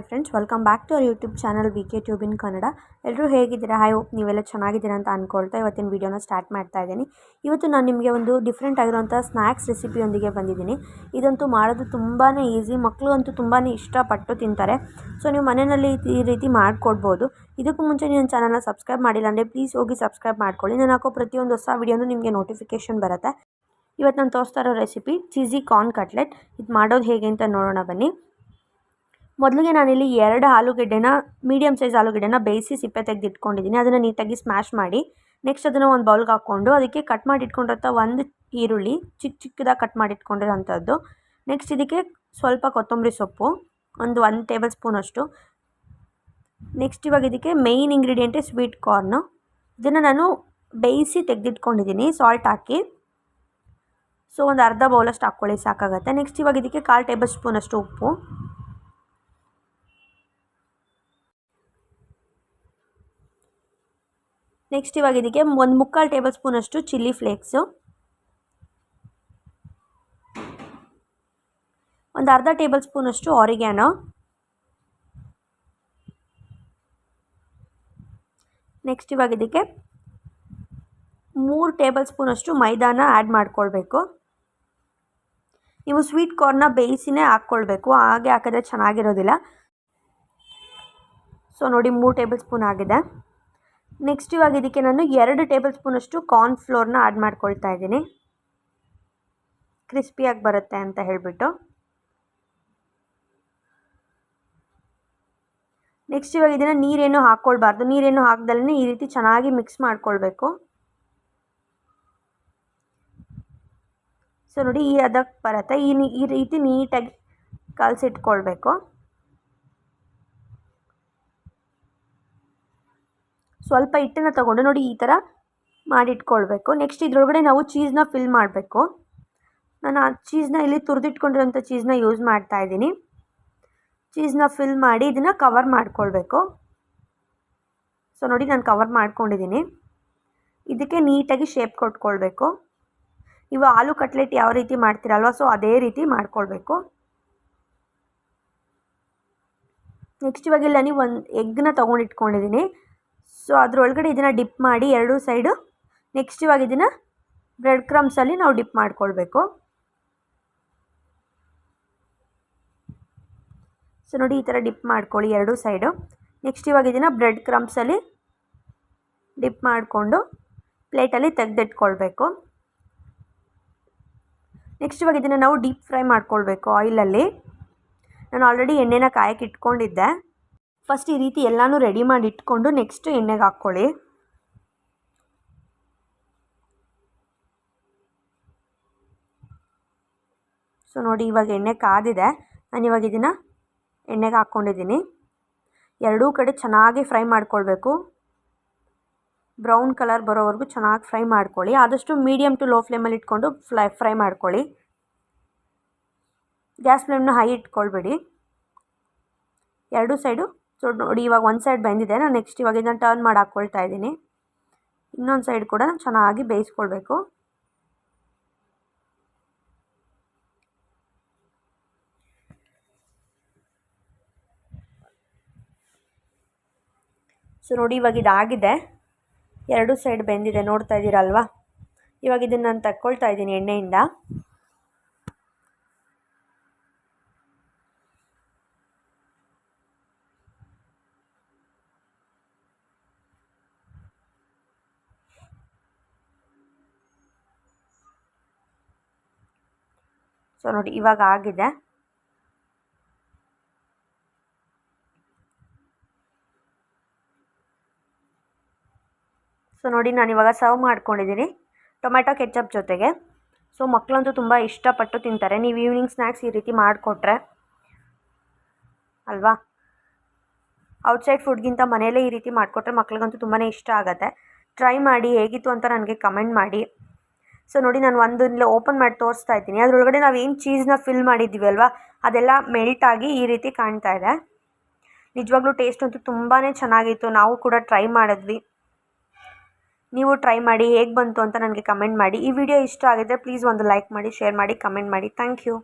Hi friends welcome back to our YouTube channel V K tube Kannada ಎಲ್ಲರೂ ಹೇಗಿದ್ದೀರಾ? Hi hope ನೀವೆಲ್ಲ ಚೆನ್ನಾಗಿದ್ದೀರಾ ಅಂತ ಅಂದ್ಕೊಳ್ತಾ ಇವತ್ತಿನ ವೀಡಿಯೋನ ಸ್ಟಾರ್ಟ್ ಮಾಡ್ತಾ ಇದ್ದೀನಿ. ಇವತ್ತು ನಾನು ನಿಮಗೆ ಒಂದು ಡಿಫ್ರೆಂಟ್ ಆಗಿರುವಂಥ ಸ್ನ್ಯಾಕ್ಸ್ ರೆಸಿಪಿಯೊಂದಿಗೆ ಬಂದಿದ್ದೀನಿ. ಇದಂತೂ ಮಾಡೋದು ತುಂಬಾ ಈಸಿ ಮಕ್ಕಳು ಅಂತೂ ತುಂಬಾ ಇಷ್ಟಪಟ್ಟು ತಿಂತಾರೆ. ಸೊ ನೀವು ಮನೆಯಲ್ಲಿ ಈ ರೀತಿ ಮಾಡಿಕೊಡ್ಬೋದು. ಇದಕ್ಕೂ ಮುಂಚೆ ನನ್ನ ಚಾನಲ್ನ ಸಬ್ಸ್ಕ್ರೈಬ್ ಮಾಡಿಲ್ಲ ಅಂದರೆ ಪ್ಲೀಸ್ ಹೋಗಿ ಸಬ್ಸ್ಕ್ರೈಬ್ ಮಾಡ್ಕೊಳ್ಳಿ. ನಾನು ಹಾಕೋ ಪ್ರತಿಯೊಂದು ಹೊಸ ವೀಡಿಯೋನು ನಿಮಗೆ ನೋಟಿಫಿಕೇಷನ್ ಬರುತ್ತೆ. ಇವತ್ತು ನಾನು ತೋರಿಸ್ತಾ ಇರೋ ರೆಸಿಪಿ ಚೀಸಿ ಕಾರ್ನ್ ಕಟ್ಲೆಟ್ ಇದು ಮಾಡೋದು ಹೇಗೆ ಅಂತ ನೋಡೋಣ ಬನ್ನಿ. ಮೊದಲಿಗೆ ನಾನಿಲ್ಲಿ ಎರಡು ಆಲೂಗೆಡ್ಡೆನ ಮೀಡಿಯಮ್ ಸೈಜ್ ಆಲೂಗೆಡ್ಡೆನ ಬೇಯಿಸಿ ಸಿಪ್ಪೆ ತೆಗೆದಿಟ್ಕೊಂಡಿದ್ದೀನಿ. ಅದನ್ನು ನೀಟಾಗಿ ಸ್ಮ್ಯಾಶ್ ಮಾಡಿ ನೆಕ್ಸ್ಟ್ ಅದನ್ನು ಒಂದು ಬೌಲ್ಗೆ ಹಾಕ್ಕೊಂಡು, ಅದಕ್ಕೆ ಕಟ್ ಮಾಡಿ ಇಟ್ಕೊಂಡಿರೋಂಥ ಒಂದು ಈರುಳ್ಳಿ ಚಿಕ್ಕ ಚಿಕ್ಕದಾಗಿ ಕಟ್ ಮಾಡಿಟ್ಕೊಂಡಿರೋಂಥದ್ದು ನೆಕ್ಸ್ಟ್ ಇದಕ್ಕೆ ಸ್ವಲ್ಪ ಕೊತ್ತಂಬರಿ ಸೊಪ್ಪು, ಒಂದು ಒನ್ ಟೇಬಲ್ ಸ್ಪೂನಷ್ಟು ನೆಕ್ಸ್ಟ್ ಇವಾಗ ಇದಕ್ಕೆ ಮೇಯ್ನ್ ಇಂಗ್ರೀಡಿಯೆಂಟೇ ಸ್ವೀಟ್ ಕಾರ್ನು ಇದನ್ನು ನಾನು ಬೇಯಿಸಿ ತೆಗೆದಿಟ್ಕೊಂಡಿದ್ದೀನಿ ಸಾಲ್ಟ್ ಹಾಕಿ. ಸೊ ಒಂದು ಅರ್ಧ ಬೌಲಷ್ಟು ಹಾಕ್ಕೊಳ್ಳಿ, ಸಾಕಾಗುತ್ತೆ. ನೆಕ್ಸ್ಟ್ ಇವಾಗ ಇದಕ್ಕೆ ಕಾಲು ಟೇಬಲ್ ಸ್ಪೂನಷ್ಟು ಉಪ್ಪು. ನೆಕ್ಸ್ಟ್ ಇವಾಗ ಇದಕ್ಕೆ ಒಂದು ಮುಕ್ಕಾಲು ಟೇಬಲ್ ಸ್ಪೂನಷ್ಟು ಚಿಲ್ಲಿ ಫ್ಲೇಕ್ಸು. ಒಂದು ಅರ್ಧ ಟೇಬಲ್ ಸ್ಪೂನಷ್ಟು ಆರಿಗ್ಯಾನೋ. ನೆಕ್ಸ್ಟ್ ಇವಾಗ ಇದಕ್ಕೆ ಮೂರು ಟೇಬಲ್ ಸ್ಪೂನಷ್ಟು ಮೈದಾನ ಆ್ಯಡ್ ಮಾಡ್ಕೊಳ್ಬೇಕು. ನೀವು ಸ್ವೀಟ್ ಕಾರ್ನ ಬೇಯಿಸಿನೇ ಹಾಕ್ಕೊಳ್ಬೇಕು, ಹಾಗೆ ಹಾಕಿದ್ರೆ ಚೆನ್ನಾಗಿರೋದಿಲ್ಲ. ಸೊ ನೋಡಿ ಮೂರು ಟೇಬಲ್ ಸ್ಪೂನ್ ಆಗಿದೆ. ನೆಕ್ಸ್ಟ್ ಇವಾಗ ಇದಕ್ಕೆ ನಾನು ಎರಡು ಟೇಬಲ್ ಸ್ಪೂನಷ್ಟು ಕಾರ್ನ್ ಫ್ಲೋರ್ನ ಆ್ಯಡ್ ಮಾಡ್ಕೊಳ್ತಾ ಇದ್ದೀನಿ. ಕ್ರಿಸ್ಪಿಯಾಗಿ ಬರುತ್ತೆ ಅಂತ ಹೇಳಿಬಿಟ್ಟು. ನೆಕ್ಸ್ಟ್ ಇವಾಗ ಇದನ್ನು ನೀರೇನು ಹಾಕ್ಕೊಳ್ಬಾರ್ದು ನೀರೇನು ಹಾಕ್ದಲ್ಲೇ ಈ ರೀತಿ ಚೆನ್ನಾಗಿ ಮಿಕ್ಸ್ ಮಾಡ್ಕೊಳ್ಬೇಕು. ಸೊ ನೋಡಿ ಈ ಅದಕ್ಕೆ ಬರುತ್ತೆ. ಈ ಈ ರೀತಿ ನೀಟಾಗಿ ಕಲಸಿಟ್ಕೊಳ್ಬೇಕು. ಸ್ವಲ್ಪ ಹಿಟ್ಟನ್ನು ತಗೊಂಡು ನೋಡಿ ಈ ಥರ ಮಾಡಿಟ್ಕೊಳ್ಬೇಕು. ನೆಕ್ಸ್ಟ್ ಇದರೊಳಗಡೆ ನಾವು ಚೀಸ್ನ ಫಿಲ್ ಮಾಡಬೇಕು. ನಾನು ಆ ಚೀಸ್ನ ಇಲ್ಲಿ ತುರಿದಿಟ್ಕೊಂಡಿರೋಂಥ ಚೀಸ್ನ ಯೂಸ್ ಮಾಡ್ತಾ ಇದ್ದೀನಿ. ಚೀಸ್ನ ಫಿಲ್ ಮಾಡಿ ಇದನ್ನು ಕವರ್ ಮಾಡ್ಕೊಳ್ಬೇಕು. ಸೊ ನೋಡಿ ನಾನು ಕವರ್ ಮಾಡ್ಕೊಂಡಿದ್ದೀನಿ. ಇದಕ್ಕೆ ನೀಟಾಗಿ ಶೇಪ್ ಕೊಟ್ಕೊಳ್ಬೇಕು. ಇವು ಆಲೂ ಕಟ್ಲೆಟ್ ಯಾವ ರೀತಿ ಮಾಡ್ತೀರಲ್ವ ಸೊ ಅದೇ ರೀತಿ ಮಾಡ್ಕೊಳ್ಬೇಕು. ನೆಕ್ಸ್ಟ್ ಇಲ್ಲ ನೀವು ಒಂದು ಎಗ್ನ ತೊಗೊಂಡಿಟ್ಕೊಂಡಿದ್ದೀನಿ. ಸೊ ಅದರೊಳಗಡೆ ಇದನ್ನು ಡಿಪ್ ಮಾಡಿ ಎರಡೂ ಸೈಡು ನೆಕ್ಸ್ಟ್ ಇವಾಗ ಇದನ್ನು ಬ್ರೆಡ್ ಕ್ರಮ್ಸಲ್ಲಿ ನಾವು ಡಿಪ್ ಮಾಡ್ಕೊಳ್ಬೇಕು. ಸೊ ನೋಡಿ ಈ ಥರ ಡಿಪ್ ಮಾಡ್ಕೊಳ್ಳಿ ಎರಡೂ ಸೈಡು ನೆಕ್ಸ್ಟ್ ಇವಾಗ ಇದನ್ನು ಬ್ರೆಡ್ ಕ್ರಮ್ಸಲ್ಲಿ ಡಿಪ್ ಮಾಡಿಕೊಂಡು ಪ್ಲೇಟಲ್ಲಿ ತೆಗೆದಿಟ್ಕೊಳ್ಬೇಕು. ನೆಕ್ಸ್ಟ್ ಇವಾಗ ಇದನ್ನು ನಾವು ಡೀಪ್ ಫ್ರೈ ಮಾಡ್ಕೊಳ್ಬೇಕು ಆಯಿಲಲ್ಲಿ ನಾನು ಆಲ್ರೆಡಿ ಎಣ್ಣೆನ ಕಾಯಕ್ಕೆ ಇಟ್ಕೊಂಡಿದ್ದೆ. ಫಸ್ಟ್ ಈ ರೀತಿ ಎಲ್ಲನೂ ರೆಡಿ ಮಾಡಿ ಇಟ್ಕೊಂಡು ನೆಕ್ಸ್ಟ್ ಎಣ್ಣೆಗೆ ಹಾಕ್ಕೊಳ್ಳಿ. ಸೊ ನೋಡಿ ಇವಾಗ ಎಣ್ಣೆ ಕಾದಿದೆ. ನಾನು ಇವಾಗ ಇದನ್ನು ಎಣ್ಣೆಗೆ ಹಾಕ್ಕೊಂಡಿದ್ದೀನಿ ಎರಡೂ ಕಡೆ ಚೆನ್ನಾಗಿ ಫ್ರೈ ಮಾಡ್ಕೊಳ್ಬೇಕು. ಬ್ರೌನ್ ಕಲರ್ ಬರೋವರೆಗೂ ಚೆನ್ನಾಗಿ ಫ್ರೈ ಮಾಡ್ಕೊಳ್ಳಿ. ಆದಷ್ಟು ಮೀಡಿಯಮ್ ಟು ಲೋ ಫ್ಲೇಮಲ್ಲಿ ಇಟ್ಕೊಂಡು ಫ್ಲೈ, ಫ್ರೈ ಮಾಡ್ಕೊಳ್ಳಿ. ಗ್ಯಾಸ್ ಫ್ಲೇಮ್ನ ಹೈ ಇಟ್ಕೊಳ್ಬೇಡಿ. ಎರಡೂ ಸೈಡು ಸೊ ನೋಡಿ, ಇವಾಗ ಒಂದು ಸೈಡ್ ಬೆಂದಿದೆ. ನಾನು ನೆಕ್ಸ್ಟ್ ಇವಾಗ ಇದನ್ನು ಟರ್ನ್ ಮಾಡಿ ಹಾಕ್ಕೊಳ್ತಾ ಇದ್ದೀನಿ. ಇನ್ನೊಂದು ಸೈಡ್ ಕೂಡ ಚೆನ್ನಾಗಿ ಬೇಯಿಸ್ಕೊಳ್ಬೇಕು. ಸೊ ನೋಡಿ, ಇವಾಗ ಇದಾಗಿದೆ. ಎರಡು ಸೈಡ್ ಬೆಂದಿದೆ. ನೋಡ್ತಾ ಇದ್ದೀರಲ್ವಾ? ಇವಾಗ ಇದನ್ನು ನಾನು ತಕ್ಕೊಳ್ತಾ ಇದ್ದೀನಿ ಎಣ್ಣೆಯಿಂದ. ಸೊ ನೋಡಿ, ಇವಾಗ ಆಗಿದೆ. ಸೊ ನೋಡಿ, ನಾನು ಇವಾಗ ಸರ್ವ್ ಮಾಡ್ಕೊಂಡಿದ್ದೀನಿ. ಟೊಮೆಟೊ ಕೆಚಪ್ ಜೊತೆಗೆ. ಸೊ ಮಕ್ಕಳಂತೂ ತುಂಬ ಇಷ್ಟಪಟ್ಟು ತಿಂತಾರೆ. ನೀವು ಈವ್ನಿಂಗ್ ಸ್ನ್ಯಾಕ್ಸ್ ಈ ರೀತಿ ಮಾಡಿಕೊಟ್ರೆ ಅಲ್ವಾ? ಔಟ್ಸೈಡ್ ಫುಡ್ಗಿಂತ ಮನೆಯಲ್ಲೇ ಈ ರೀತಿ ಮಾಡಿಕೊಟ್ರೆ ಮಕ್ಳಿಗಂತೂ ತುಂಬಾ ಇಷ್ಟ ಆಗುತ್ತೆ. ಟ್ರೈ ಮಾಡಿ, ಹೇಗಿತ್ತು ಅಂತ ನನಗೆ ಕಮೆಂಟ್ ಮಾಡಿ. ಸೊ ನೋಡಿ, ನಾನು ಒಂದು ಇಲ್ಲ ಓಪನ್ ಮಾಡಿ ತೋರಿಸ್ತಾ ಇದ್ದೀನಿ. ಅದರೊಳಗಡೆ ನಾವು ಏನು ಚೀಸ್ನ ಫಿಲ್ ಮಾಡಿದ್ದೀವಿ ಅಲ್ವಾ? ಅದೆಲ್ಲ ಮೆಲ್ಟಾಗಿ ಈ ರೀತಿ ಕಾಣ್ತಾ ಇದೆ. ನಿಜವಾಗ್ಲೂ ಟೇಸ್ಟ್ ಅಂತೂ ತುಂಬಾ ಚೆನ್ನಾಗಿತ್ತು. ನಾವು ಕೂಡ ಟ್ರೈ ಮಾಡಿದ್ವಿ. ನೀವು ಟ್ರೈ ಮಾಡಿ ಹೇಗೆ ಬಂತು ಅಂತ ನನಗೆ ಕಮೆಂಟ್ ಮಾಡಿ. ಈ ವಿಡಿಯೋ ಇಷ್ಟ ಆಗಿದ್ದರೆ ಪ್ಲೀಸ್ ಒಂದು ಲೈಕ್ ಮಾಡಿ ಶೇರ್ ಮಾಡಿ ಕಮೆಂಟ್ ಮಾಡಿ. Thank you